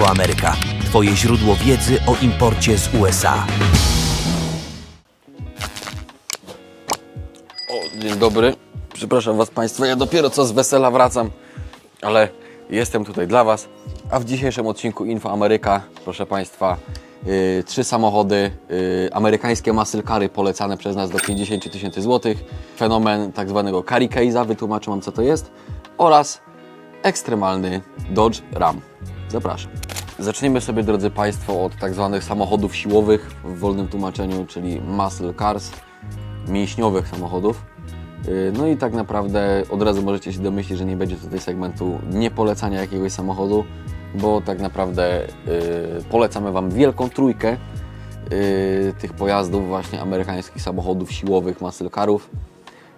Infoameryka. Twoje źródło wiedzy o imporcie z USA. O, dzień dobry. Przepraszam Was Państwa, ja dopiero co z wesela wracam, ale jestem tutaj dla Was. A w dzisiejszym odcinku Info Ameryka, proszę Państwa, yy, trzy samochody, yy, amerykańskie muscle cary polecane przez nas do 50 tysięcy złotych, fenomen tak zwanego carry case'a, wytłumaczę Wam co to jest, oraz ekstremalny Dodge Ram. Zapraszam. Zaczniemy sobie, drodzy Państwo, od tak zwanych samochodów siłowych w wolnym tłumaczeniu, czyli muscle cars mięśniowych samochodów. Yy, No i tak naprawdę od razu możecie się domyślić, że nie będzie tutaj segmentu niepolecania jakiegoś samochodu, bo tak naprawdę yy, polecamy Wam wielką trójkę yy, tych pojazdów, właśnie amerykańskich samochodów siłowych, muscle carów.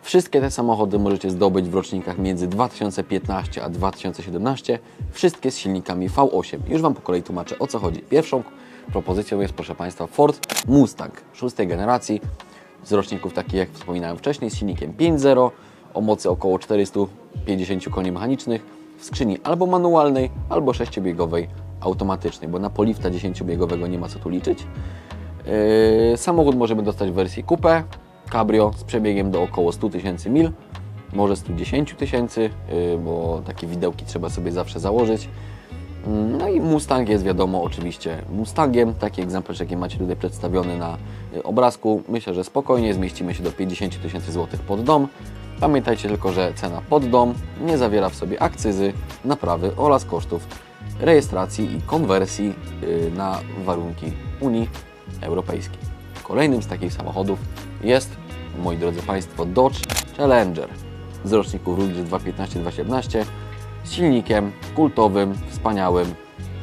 Wszystkie te samochody możecie zdobyć w rocznikach między 2015 a 2017. Wszystkie z silnikami V8. Już Wam po kolei tłumaczę o co chodzi. Pierwszą propozycją jest, proszę Państwa, Ford Mustang szóstej generacji z roczników takich jak wspominałem wcześniej, z silnikiem 5.0 o mocy około 450 koni mechanicznych w skrzyni albo manualnej, albo sześciobiegowej automatycznej, bo na polifta 10-biegowego nie ma co tu liczyć. Yy, samochód możemy dostać w wersji coupe, cabrio z przebiegiem do około 100 tysięcy mil, może 110 tysięcy, yy, bo takie widełki trzeba sobie zawsze założyć. Mm, No i Mustang jest wiadomo oczywiście Mustangiem, taki egzemplarz jaki macie tutaj przedstawiony na y, obrazku. Myślę, że spokojnie zmieścimy się do 50 tysięcy złotych pod dom. Pamiętajcie tylko, że cena pod dom nie zawiera w sobie akcyzy, naprawy oraz kosztów rejestracji i konwersji y, na warunki Unii Europejskiej. Kolejnym z takich samochodów jest, moi drodzy Państwo, Dodge Challenger z roczników również 215-217 z silnikiem kultowym, wspaniałym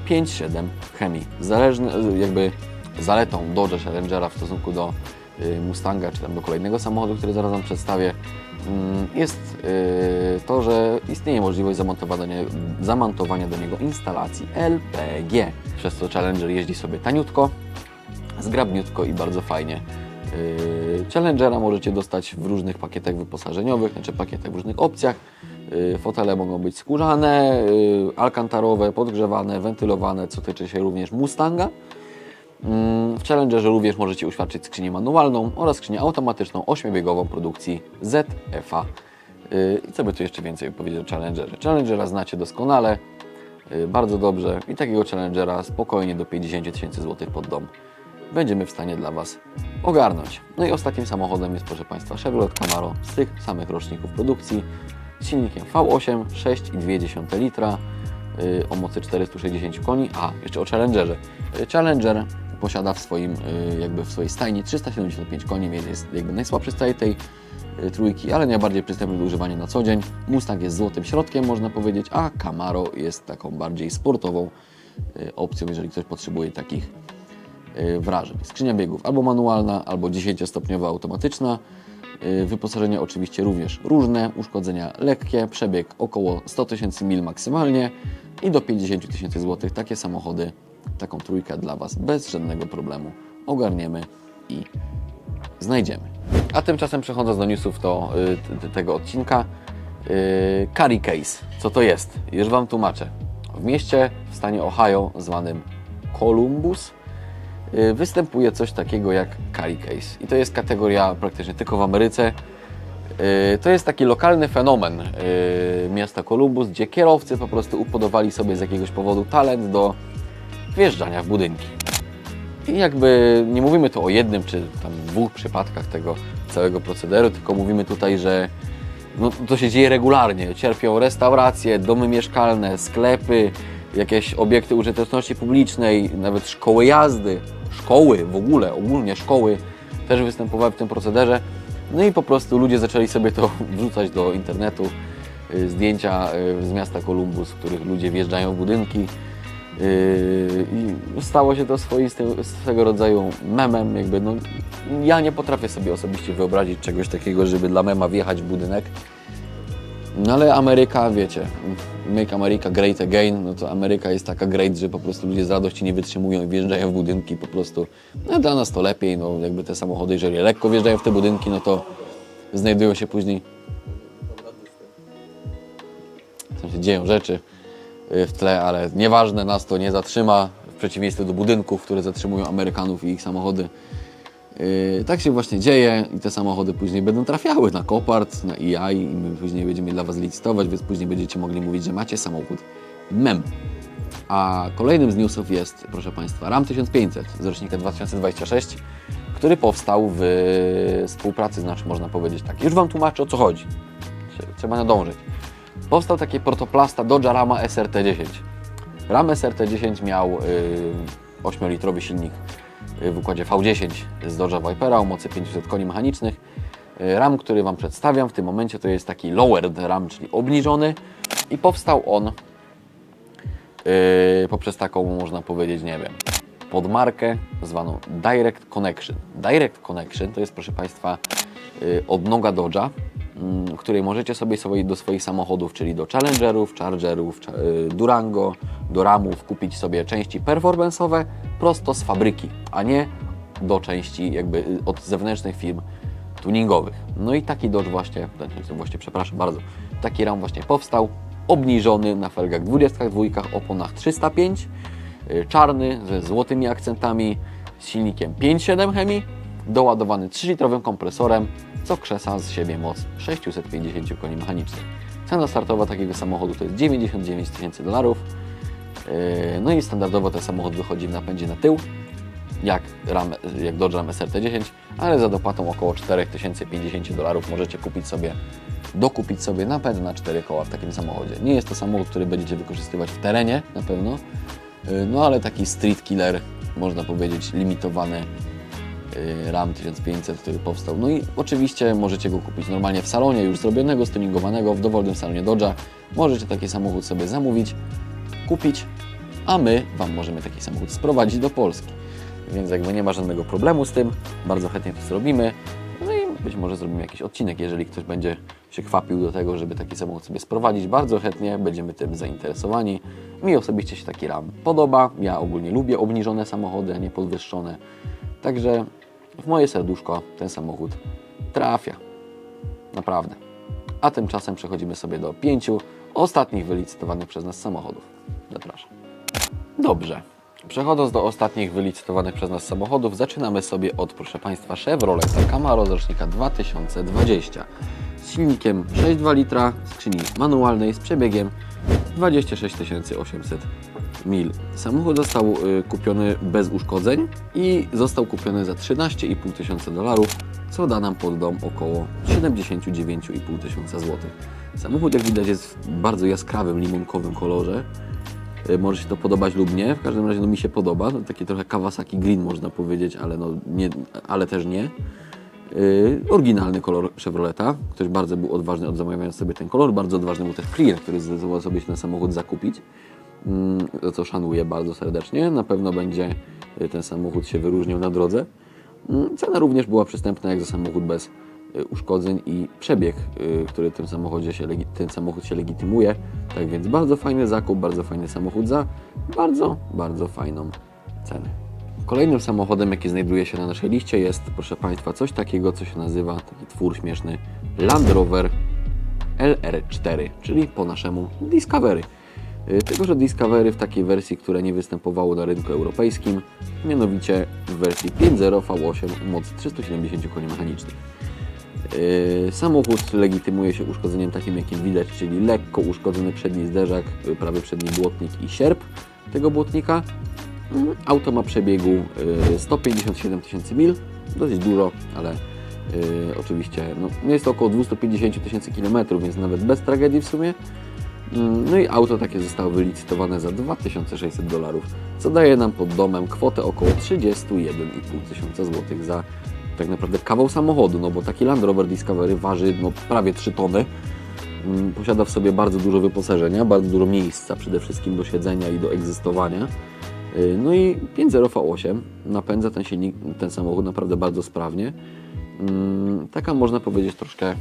5.7 chemii. Zależny, jakby zaletą Dodge Challengera w stosunku do y, Mustanga, czy tam do kolejnego samochodu, który zaraz Wam przedstawię, mm, jest y, to, że istnieje możliwość zamontowania, zamontowania do niego instalacji LPG. Przez to Challenger jeździ sobie taniutko, zgrabniutko i bardzo fajnie. Challengera możecie dostać w różnych pakietach wyposażeniowych, znaczy pakietach w różnych opcjach. Yy, Fotele mogą być skórzane, yy, alkantarowe, podgrzewane, wentylowane, co tyczy się również Mustanga. Mm, W Challengerze również możecie uświadczyć skrzynię manualną oraz skrzynię automatyczną 8-biegową produkcji ZFA. Yy, I co by tu jeszcze więcej powiedzieć o Challengerze? Challengera znacie doskonale, bardzo dobrze i takiego Challengera spokojnie do 50 tysięcy złotych pod dom będziemy w stanie dla Was ogarnąć. No i ostatnim samochodem jest, proszę Państwa, Chevrolet Camaro z tych samych roczników produkcji z silnikiem V8 6,2 litra yy, o mocy 460 koni. A, jeszcze o Challengerze. Yy, Challenger posiada w swoim, yy, jakby w swojej stajni 375 koni, więc jest jakby najsłabszy z całej tej trójki, ale najbardziej przystępny do używania na co dzień. Mustang jest złotym środkiem, można powiedzieć, a Camaro jest taką bardziej sportową opcją, jeżeli ktoś potrzebuje takich y, wrażeń. Skrzynia biegów albo manualna, albo 10-stopniowa automatyczna. Y, Wyposażenie oczywiście również różne, uszkodzenia lekkie, przebieg około 100 tysięcy mil maksymalnie i do 50 tysięcy złotych takie samochody, taką trójkę dla Was bez żadnego problemu ogarniemy i znajdziemy. A tymczasem przechodząc do newsów to, y, tego odcinka, y, Carry Case. Co to jest? Już Wam tłumaczę. W mieście w stanie Ohio zwanym Columbus y, występuje coś takiego jak carry case. I to jest kategoria praktycznie tylko w Ameryce. Y, To jest taki lokalny fenomen y, miasta Columbus, gdzie kierowcy po prostu upodobali sobie z jakiegoś powodu talent do wjeżdżania w budynki. I jakby nie mówimy tu o jednym czy tam dwóch przypadkach tego całego procederu, tylko mówimy tutaj, że no, to się dzieje regularnie. Cierpią restauracje, domy mieszkalne, sklepy, jakieś obiekty użyteczności publicznej, nawet szkoły jazdy, szkoły w ogóle, ogólnie szkoły też występowały w tym procederze. No i po prostu ludzie zaczęli sobie to wrzucać do internetu, y, zdjęcia y, z miasta Kolumbus, w których ludzie wjeżdżają w budynki. Yy, I stało się to swoistym, swego rodzaju memem. Jakby, no, ja nie potrafię sobie osobiście wyobrazić czegoś takiego, żeby dla mema wjechać w budynek. No ale Ameryka, wiecie, make America great again, no to Ameryka jest taka great, że po prostu ludzie z radości nie wytrzymują i wjeżdżają w budynki po prostu. No dla nas to lepiej, no jakby te samochody, jeżeli lekko wjeżdżają w te budynki, no to znajdują się później, w sensie dzieją rzeczy. y, w tle, ale nieważne, nas to nie zatrzyma, w przeciwieństwie do budynków, które zatrzymują Amerykanów i ich samochody. Yy, tak się właśnie dzieje i te samochody później będą trafiały na Kopart, na EI i my później będziemy dla Was licytować, więc później będziecie mogli mówić, że macie samochód MEM. A kolejnym z newsów jest, proszę Państwa, RAM 1500 z rocznika 2026, który powstał w współpracy, znaczy można powiedzieć tak, już Wam tłumaczę o co chodzi, trzeba nadążyć. Powstał taki protoplasta Dodge Rama SRT10. Ram SRT10 miał y, 8-litrowy silnik w układzie V10 z Dodge'a Vipera o mocy 500 koni mechanicznych. Y, Ram, który Wam przedstawiam w tym momencie to jest taki lowered ram, czyli obniżony i powstał on yy, poprzez taką, można powiedzieć, nie wiem, podmarkę zwaną Direct Connection. Direct Connection to jest, proszę Państwa, yy, odnoga Dodge'a, mm, której możecie sobie, do swoich samochodów, czyli do Challengerów, Chargerów, yy, Durango, do Ramów kupić sobie części performance'owe prosto z fabryki, a nie do części jakby y, od zewnętrznych firm tuningowych. No i taki Dodge właśnie, właśnie przepraszam bardzo, taki ram właśnie powstał, obniżony na felgach 22, oponach 305, y, czarny ze złotymi akcentami, z silnikiem 5.7 chemii, doładowany 3-litrowym kompresorem, co krzesa z siebie moc 650 koni mechanicznych. Cena startowa takiego samochodu to jest 99 tysięcy dolarów. Yy, No i standardowo ten samochód wychodzi w napędzie na tył, jak, Ram, jak Dodge Ram SRT10, ale za dopłatą około 4050 dolarów możecie kupić sobie, dokupić sobie napęd na 4 koła w takim samochodzie. Nie jest to samochód, który będziecie wykorzystywać w terenie na pewno, yy, no ale taki street killer, można powiedzieć, limitowany Ram 1500, który powstał. No i oczywiście możecie go kupić normalnie w salonie, już zrobionego, stuningowanego, w dowolnym salonie Dodge'a. Możecie taki samochód sobie zamówić, kupić, a my Wam możemy taki samochód sprowadzić do Polski. Więc jakby nie ma żadnego problemu z tym, bardzo chętnie to zrobimy. No i być może zrobimy jakiś odcinek, jeżeli ktoś będzie się chwapił do tego, żeby taki samochód sobie sprowadzić. Bardzo chętnie będziemy tym zainteresowani. Mi osobiście się taki RAM podoba. Ja ogólnie lubię obniżone samochody, a nie podwyższone. Także w moje serduszko ten samochód trafia. Naprawdę. A tymczasem przechodzimy sobie do pięciu ostatnich wylicytowanych przez nas samochodów. Zapraszam. Dobrze. Przechodząc do ostatnich wylicytowanych przez nas samochodów, zaczynamy sobie od, proszę Państwa, Chevroleta Camaro z rocznika 2020. Z silnikiem 6,2 litra, skrzyni manualnej z przebiegiem 26 800 mil. Samochód został y, kupiony bez uszkodzeń i został kupiony za 13,5 tysiąca dolarów, co da nam pod dom około 79,5 tysiąca złotych. Samochód, jak widać, jest w bardzo jaskrawym, limonkowym kolorze. Y, Może się to podobać lub nie, w każdym razie no, mi się podoba. To taki trochę Kawasaki Green można powiedzieć, ale, no, nie, ale też nie. Yy, oryginalny kolor Chevroleta. Ktoś bardzo był odważny od zamawiając sobie ten kolor. Bardzo odważny był też Clear, który zdecydował sobie się na samochód zakupić. Mm, Za co szanuję bardzo serdecznie. Na pewno będzie y, ten samochód się wyróżniał na drodze. Mm, Cena również była przystępna jak za samochód bez y, uszkodzeń i przebieg, y, który tym samochodzie się, ten samochód się legitymuje. Tak więc bardzo fajny zakup, bardzo fajny samochód za bardzo, bardzo fajną cenę. Kolejnym samochodem, jaki znajduje się na naszej liście jest, proszę Państwa, coś takiego, co się nazywa, taki twór śmieszny, Land Rover LR4, czyli po naszemu Discovery. Y, Tylko, że Discovery w takiej wersji, która nie występowało na rynku europejskim, mianowicie w wersji 5.0 V8 o mocy 370 koni mechanicznych. Yy, Samochód legitymuje się uszkodzeniem takim, jakim widać, czyli lekko uszkodzony przedni zderzak, yy, prawy przedni błotnik i sierp tego błotnika. Mm, Auto ma przebiegu yy, 157 tysięcy mil, dosyć dużo, ale oczywiście no, jest to około 250 tysięcy kilometrów, więc nawet bez tragedii w sumie. Mm, No i auto takie zostało wylicytowane za 2600 dolarów, co daje nam pod domem kwotę około 31,5 tysiąca złotych za tak naprawdę kawał samochodu, no bo taki Land Rover Discovery waży no, prawie 3 tony. Mm, Posiada w sobie bardzo dużo wyposażenia, bardzo dużo miejsca przede wszystkim do siedzenia i do egzystowania. Yy, No i 5.0 V8 napędza ten silnik, ten samochód naprawdę bardzo sprawnie. Mm, Taka można powiedzieć troszkę,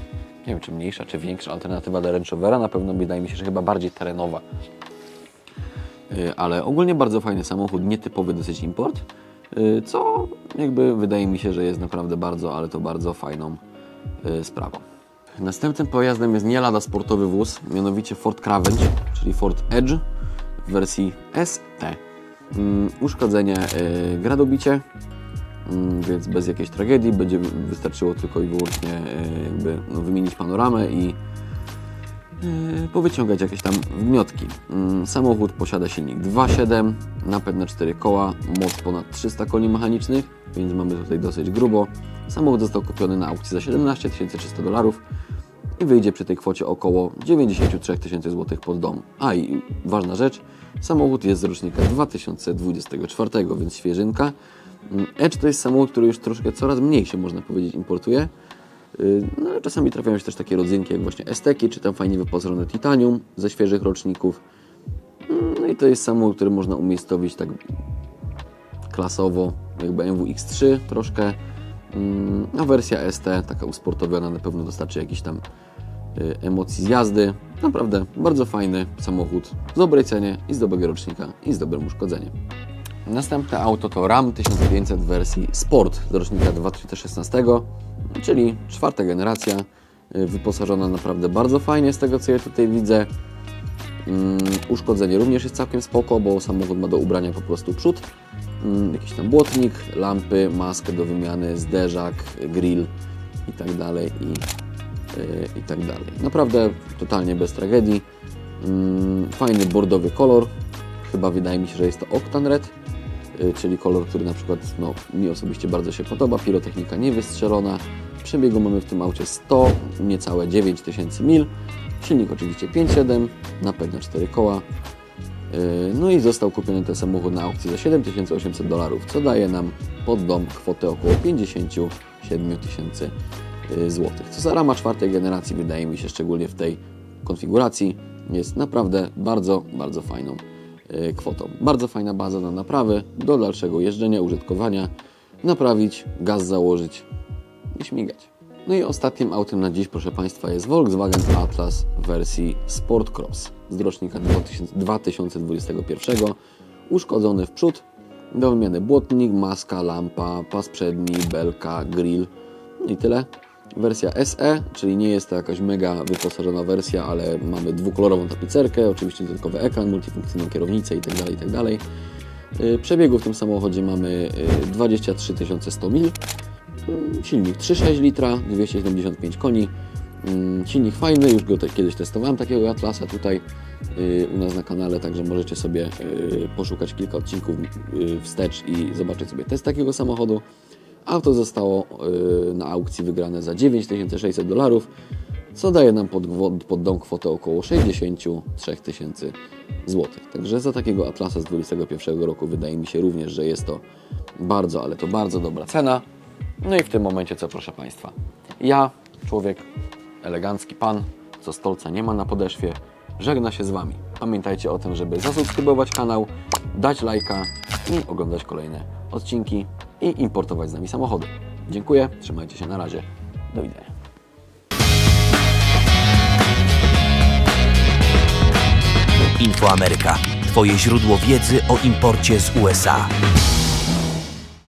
nie wiem czy mniejsza, czy większa alternatywa dla Range Rovera. Na pewno wydaje mi się, że chyba bardziej terenowa. Yy, Ale ogólnie bardzo fajny samochód, nietypowy dosyć import, yy, co jakby wydaje mi się, że jest naprawdę bardzo, ale to bardzo fajną yy, sprawą. Następnym pojazdem jest nie lada sportowy wóz, mianowicie Ford Cravenge, czyli Ford Edge. w wersji ST. Mm, Uszkodzenie y, gradobicie, więc bez jakiejś tragedii będzie wystarczyło tylko i wyłącznie e, jakby no, wymienić panoramę i e, powyciągać jakieś tam wgniotki. Mm, Samochód posiada silnik 2.7, napęd na 4 koła, moc ponad 300 koni mechanicznych, więc mamy tutaj dosyć grubo. Samochód został kupiony na aukcji za 17 300 dolarów i wyjdzie przy tej kwocie około 93 tysięcy złotych pod dom. A i ważna rzecz, samochód jest z rocznika 2024, więc świeżynka. Edge to jest samochód, który już troszkę coraz mniej się, można powiedzieć, importuje. Yy, No, ale czasami trafiają się też takie rodzynki jak właśnie Esteki, czy tam fajnie wyposażone Titanium ze świeżych roczników. Mm, No i to jest samochód, który można umiejscowić tak klasowo, jak BMW X3 troszkę. A wersja ST, taka usportowiona, na pewno dostarczy jakichś tam emocji z jazdy. Naprawdę bardzo fajny samochód w dobrej cenie i z dobrego rocznika i z dobrym uszkodzeniem. Następne auto to Ram 1500 w wersji Sport z rocznika 2016, czyli czwarta generacja, y, wyposażona naprawdę bardzo fajnie z tego co ja tutaj widzę. Mm, Uszkodzenie również jest całkiem spoko, bo samochód ma do ubrania po prostu przód, mm, jakiś tam błotnik, lampy, maskę do wymiany, zderzak, grill i tak dalej i, yy, i tak dalej. Naprawdę totalnie bez tragedii. Mm, Fajny bordowy kolor, chyba wydaje mi się, że jest to Octan Red, czyli kolor, który na przykład no, mi osobiście bardzo się podoba, pirotechnika niewystrzelona. Przebiegu mamy w tym aucie 100, niecałe 9000 mil. Silnik oczywiście 5.7, napęd na 4 koła. Yy, No i został kupiony ten samochód na aukcji za 7800 dolarów, co daje nam pod dom kwotę około 57 tysięcy yy, złotych. Co za rama czwartej generacji wydaje mi się, szczególnie w tej konfiguracji, jest naprawdę bardzo, bardzo fajną kwotą. Bardzo fajna baza na naprawy, do dalszego jeżdżenia, użytkowania, naprawić, gaz założyć i śmigać. No i ostatnim autem na dziś, proszę Państwa, jest Volkswagen Atlas w wersji Sport Cross z rocznika 2000 2021. Uszkodzony w przód, do wymiany błotnik, maska, lampa, pas przedni, belka, grill no i tyle. Wersja SE, czyli nie jest to jakaś mega wyposażona wersja, ale mamy dwukolorową tapicerkę, oczywiście dodatkowy ekran, multifunkcyjną kierownicę itd. itd. Yy, Przebiegu w tym samochodzie mamy yy, 23 100 mil. Mm, Silnik 3,6 litra, 275 koni. Mm, Silnik fajny, już go te, kiedyś testowałem takiego Atlasa tutaj u nas na kanale, także możecie sobie poszukać kilka odcinków wstecz i zobaczyć sobie test takiego samochodu. Auto zostało yy, na aukcji wygrane za 9600 dolarów, co daje nam pod, pod dom kwotę około 63 tysięcy złotych. Także za takiego Atlasa z 2021 roku wydaje mi się również, że jest to bardzo, ale to bardzo dobra cena. No i w tym momencie co proszę Państwa? Ja, człowiek, elegancki pan, co stolca nie ma na podeszwie, żegna się z Wami. Pamiętajcie o tym, żeby zasubskrybować kanał, dać lajka i oglądać kolejne odcinki i importować z nami samochody. Dziękuję, trzymajcie się na razie. Do widzenia. Infoameryka. Twoje źródło wiedzy o imporcie z USA.